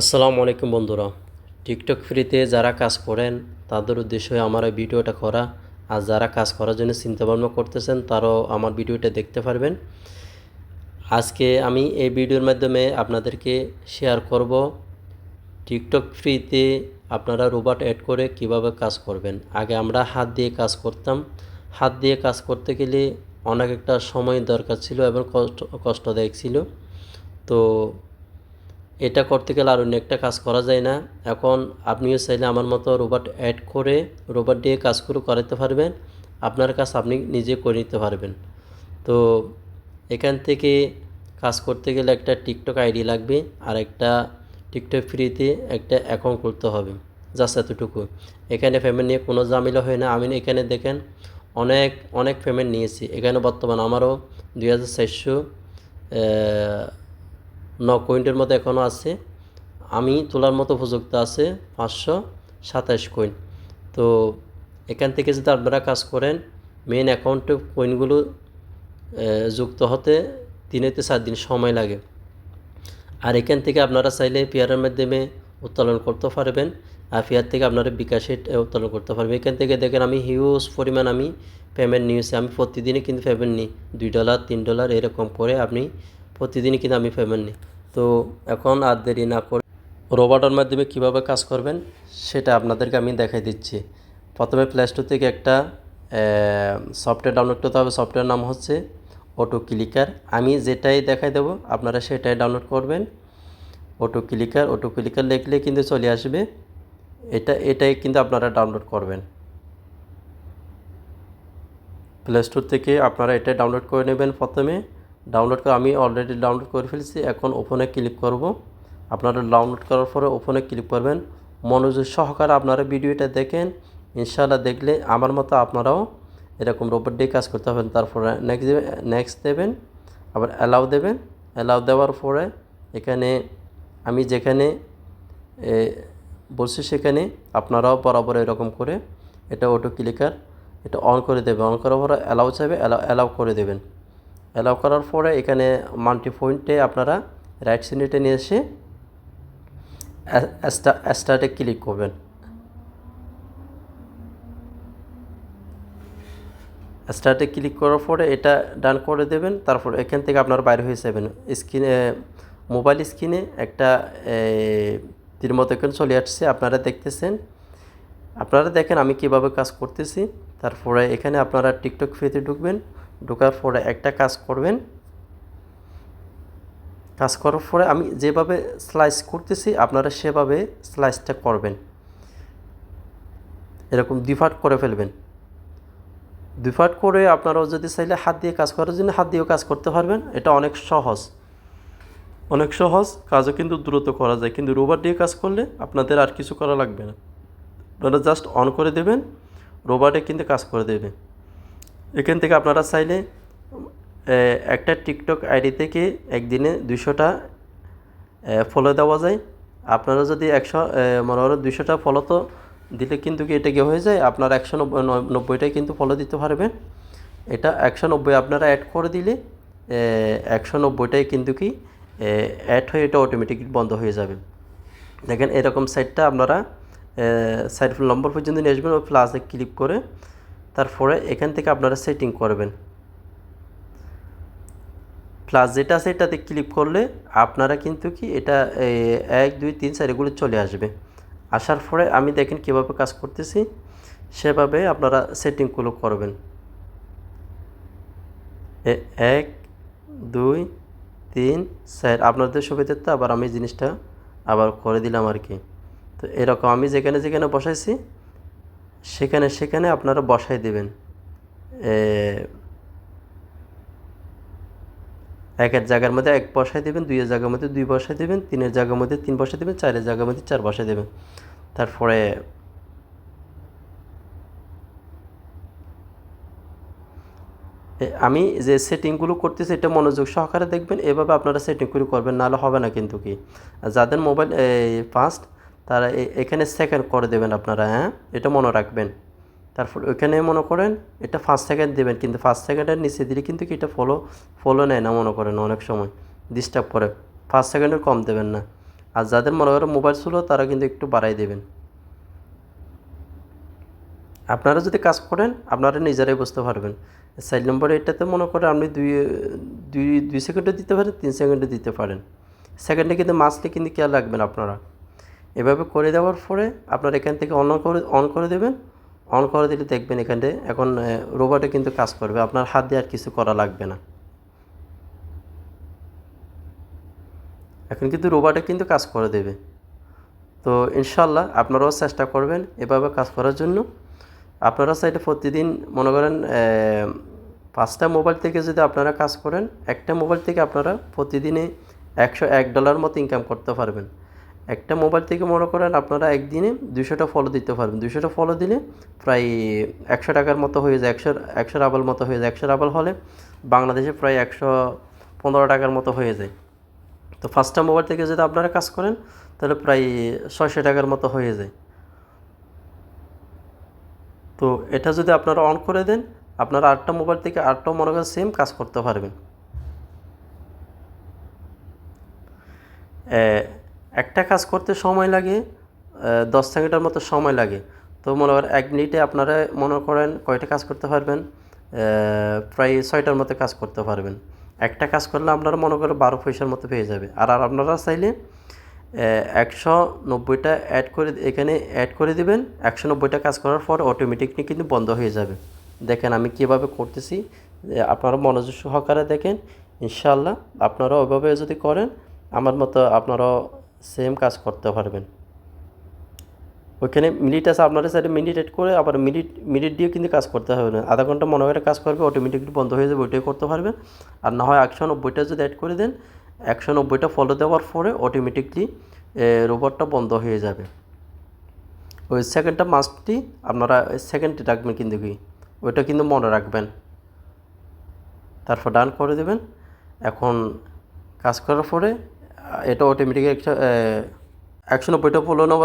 আসসালামু আলাইকুম বন্ধুরা। টিকটক ফ্রিতে যারা কাজ করেন, তাদের উদ্দেশ্যে আমার এই ভিডিওটা করা। আর যারা কাজ করার জন্য চিন্তা ভাবনা করতেছেন, তারাও আমার ভিডিওটা দেখতে পারবেন। আজকে আমি এই ভিডিওর মাধ্যমে আপনাদেরকে শেয়ার করব টিকটক ফ্রিতে আপনারা রোবট অ্যাড করে কীভাবে কাজ করবেন। আগে আমরা হাত দিয়ে কাজ করতাম। হাত দিয়ে কাজ করতে গেলে অনেক একটা সময় দরকার ছিল এবং কষ্ট, কষ্টদায়ক ছিল। তো এটা করতে গেলে আর অন্য একটা কাজ করা যায় না। এখন আপনিও চাইলে আমার মতো রোবট অ্যাড করে রোবট দিয়ে কাজ করে করাতে পারবেন। আপনার কাজ আপনি নিজে করে নিতে পারবেন। তো এখান থেকে কাজ করতে গেলে একটা টিকটক আইডি লাগবে আর একটা টিকটক ফ্রিতে একটা অ্যাকাউন্ট করতে হবে। জাস্ট এতটুকু। এখানে পেমেন্ট নিয়ে কোনো ঝামেলা হয় না। আমি এখানে দেখেন অনেক অনেক পেমেন্ট নিয়েছি। এখানে বর্তমান আমারও দুই হাজার চারশো ন কয়েন্টের মতো এখনও আছে। আমি তোলার মতো উপযুক্ত আছে পাঁচশো সাতাশ কয়েন। তো এখান থেকে যদি আপনারা কাজ করেন মেন অ্যাকাউন্টে কয়েনগুলো যুক্ত হতে তিন থেকে চার দিন সময় লাগে। আর এখান থেকে আপনারা চাইলে পেয়ারের মাধ্যমে উত্তোলন করতে পারবেন। আর পেয়ার থেকে আপনারা বিকাশে উত্তোলন করতে পারবেন। এখান থেকে দেখেন আমি হিউজ পরিমাণ আমি পেমেন্ট নিয়েছি। আমি প্রতিদিনই কিন্তু পেমেন্ট নিই। দুই ডলার তিন ডলার এরকম করে আপনি প্রতিদিনই কিন্তু আমি পেমেন্ট নিই। তো এখন আর দেরি না করে রোবটের মাধ্যমে কীভাবে কাজ করবেন, সেটা আপনাদেরকে আমি দেখাই দিচ্ছি। প্রথমে প্লে স্টোর থেকে একটা সফটওয়্যার ডাউনলোড করতে হবে। সফটওয়্যার নাম হচ্ছে অটো ক্লিকার আমি যেটাই দেখাই দেব, আপনারা সেটাই ডাউনলোড করবেন। অটো ক্লিকার অটো ক্লিকার লিখলে কিন্তু চলে আসবে। এটা, এটাই কিন্তু আপনারা ডাউনলোড করবেন। প্লে স্টোর থেকে আপনারা এটা ডাউনলোড করে নেবেন প্রথমে। ডাউনলোড করে আমি অলরেডি ডাউনলোড করে ফেলেছি। এখন ওপেনে ক্লিক করব। আপনারা ডাউনলোড করার পরে ওপেনে ক্লিক করবেন। মনোযোগ সহকারে আপনারা ভিডিওটা দেখেন। ইনশাআল্লাহ দেখলে আমার মতো আপনারাও এরকম রোবট দিয়ে কাজ করতে হবেন তারপরে নেক্সট দেবেন নেক্সট দেবেন। আবার অ্যালাউ দেবেন। অ্যালাউ দেওয়ার পরে এখানে আমি যেখানে বলছি সেখানে আপনারাও বরাবর এরকম করে এটা অটো ক্লিকার এটা অন করে দেবে অন করার পরে অ্যালাউ চাইবে অ্যালাউ অ্যালাউ করে দেবেন। অ্যালাউ করার পরে এখানে মাল্টি পয়েন্টে আপনারা রাইট সিনেটে নিয়ে এসে স্টার্টে ক্লিক করবেন। স্টার্টে ক্লিক করার পরে এটা ডান করে দেবেন, তারপর এখান থেকে আপনারা বাইরে হয়ে যাবেন স্ক্রিনে মোবাইল স্ক্রিনে একটা তীর মতো এখানে চলে আসছে, আপনারা দেখতেছেন। আপনারা দেখেন আমি কীভাবে কাজ করতেছি। তারপরে এখানে আপনারা টিকটক ফ্রিতে ঢুকবেন। ঢোকার পরে একটা কাজ করবেন। কাজ করার পরে আমি যেভাবে স্লাইস করতেছি, আপনারা সেভাবে স্লাইসটা করবেন। এরকম দুফাট করে ফেলবেন। দুফাট করে আপনারাও যদি চাইলে হাত দিয়ে কাজ করার জন্য হাত দিয়েও কাজ করতে পারবেন। এটা অনেক সহজ। অনেক সহজ, কাজও কিন্তু দ্রুত করা যায়। কিন্তু রোবট দিয়ে কাজ করলে আপনাদের আর কিছু করা লাগবে না। আপনারা জাস্ট অন করে দেবেন, রোবটে কিন্তু কাজ করে দেবে এখান থেকে আপনারা চাইলে একটা টিকটক আইডি থেকে একদিনে দুশোটা ফলো দেওয়া যায়। আপনারা যদি একশো মনে করো দুশোটা ফলো তো দিলে কিন্তু কি এটা কি হয়ে যায়? আপনার একশো নব্বই নব্বইটাই কিন্তু ফলো দিতে পারবেন। এটা একশো নব্বই আপনারা অ্যাড করে দিলে একশো নব্বইটাই কিন্তু কি অ্যাড হয়ে এটা অটোমেটিক বন্ধ হয়ে যাবে। দেখেন এরকম সাইটটা আপনারা সাইট নম্বর পর্যন্ত নিয়ে আসবেন, ওই প্লাসে ক্লিক করে তারপরে এখান থেকে আপনারা সেটিং করবেন। প্লাস যেটা আছে এটাতে ক্লিক করলে আপনারা কিন্তু কি এটা এক, দুই, তিন, চার এগুলো চলে আসবে। আসার পরে আমি দেখেন কীভাবে কাজ করতেছি, সেভাবে আপনারা সেটিংগুলো করবেন। এক, দুই, তিন, চার, আপনাদের সুবিধাতে আবার আমি জিনিসটা আবার করে দিলাম আর কি। তো এরকম আমি যেখানে যেখানে বসাইছি সেখানে সেখানে আপনারা বসাই দেবেন। একের জায়গার মধ্যে এক বসাই দেবেন, দুইয়ের জায়গার মধ্যে দুই বসাই দেবেন, তিনের জায়গার মধ্যে তিন বসাই দেবেন, চারের জায়গার মধ্যে চার বসাই দেবেন। তারপরে আমি যে সেটিংগুলো করতেছি এটা মনোযোগ সহকারে দেখবেন, এভাবে আপনারা সেটিংগুলো করবেন, নাহলে হবে না কিন্তু কি। যাদের মোবাইল ফার্স্ট তারা এখানে সেকেন্ড করে দেবেন আপনারা হ্যাঁ? এটা মনে রাখবেন। তারপর ওইখানে মনে করেন এটা ফার্স্ট সেকেন্ড দেবেন, কিন্তু ফার্স্ট সেকেন্ডের নিচে দিলে কিন্তু কি এটা ফলো ফলো নেয় না মনে করেন অনেক সময় ডিস্টার্ব করে। ফার্স্ট সেকেন্ডের কম দেবেন না। আর যাদের মনে করেন মোবাইল ছিল, তারা কিন্তু একটু বাড়াই দেবেন। আপনারা যদি কাজ করেন, আপনারা নিজেরাই বুঝতে পারবেন। সাইড নম্বর এটাতে মনে করেন আপনি দুই দুই দুই সেকেন্ডে দিতে পারেন, তিন সেকেন্ডে দিতে পারেন। সেকেন্ডে কিন্তু মাসলে কিন্তু খেয়াল রাখবেন আপনারা। এভাবে করে দেওয়ার পরে আপনার এখান থেকে অন করে অন করে দেবেন। অন করে দিলে দেখবেন এখানে এখন রোবটে কিন্তু কাজ করবে। আপনার হাত দিয়ে আর কিছু করা লাগবে না। এখন কিন্তু রোবটে কিন্তু কাজ করে দেবে। তো ইনশাল্লাহ আপনারাও চেষ্টা করবেন এভাবে কাজ করার জন্য। আপনারা সাইডে প্রতিদিন মনে করেন পাঁচটা মোবাইল থেকে যদি আপনারা কাজ করেন, একটা মোবাইল থেকে আপনারা প্রতিদিনে একশো এক ডলার মতো ইনকাম করতে পারবেন। একটা মোবাইল থেকে মনে করেন আপনারা একদিনে দুশোটা ফলো দিতে পারবেন। দুশোটা ফলো দিলে প্রায় একশো টাকার মতো হয়ে যায়, একশো একশো রাবাল মতো হয়ে যায়। একশো রাবাল হলে বাংলাদেশে প্রায় একশো পনেরো টাকার মতো হয়ে যায়। তো ফার্স্টটা মোবাইল থেকে যদি আপনারা কাজ করেন, তাহলে প্রায় ছয়শো টাকার মতো হয়ে যায়। তো এটা যদি আপনারা অন করে দেন, আপনারা আটটা মোবাইল থেকে আটটাও মনে করেন সেম কাজ করতে পারবেন। একটা কাজ করতে সময় লাগে দশ সেকেন্ডের মতো সময় লাগে। তো মনে করেন এক মিনিটে আপনারা মনে করেন কয়টা কাজ করতে পারবেন? প্রায় ছয়টার মতো কাজ করতে পারবেন। একটা কাজ করলে আপনারা মনে করেন বারো পয়সার মতো পেয়ে যাবে। আর আর আপনারা চাইলে একশো নব্বইটা অ্যাড করে এখানে অ্যাড করে দিবেন। একশো নব্বইটা কাজ করার পর অটোমেটিকলি কিন্তু বন্ধ হয়ে যাবে। দেখেন আমি কীভাবে করতেছি। আপনারা মনোযোগ সহকারে দেখেন। ইনশাল্লাহ আপনারা ওইভাবে যদি করেন, আমার মতো আপনারাও সেম কাজ করতে পারবেন। ওইখানে মিনিট আছে আপনারা সাইডে এড করে আবার মিনিট মিনিট দিয়ে কিন্তু কাজ করতে হবে না। আধা ঘণ্টা মনে করে কাজ করবে অটোমেটিকলি বন্ধ হয়ে যাবে, ওইটাই করতে পারবেন। আর না হয় একশো নব্বইটা যদি অ্যাড করে দেন, একশো নব্বইটা ফলো দেওয়ার পরে অটোমেটিকলি রোবটটা বন্ধ হয়ে যাবে। ওই সেকেন্ডটা মাস্টটি আপনারা সেকেন্ডটি রাখবেন কিন্তু কি, ওইটা কিন্তু মনে রাখবেন। তারপর ডান করে দেবেন। এখন কাজ করার পরে এটা অটোমেটিক একটা একশো নব্বইটা পোলো নেওয়ার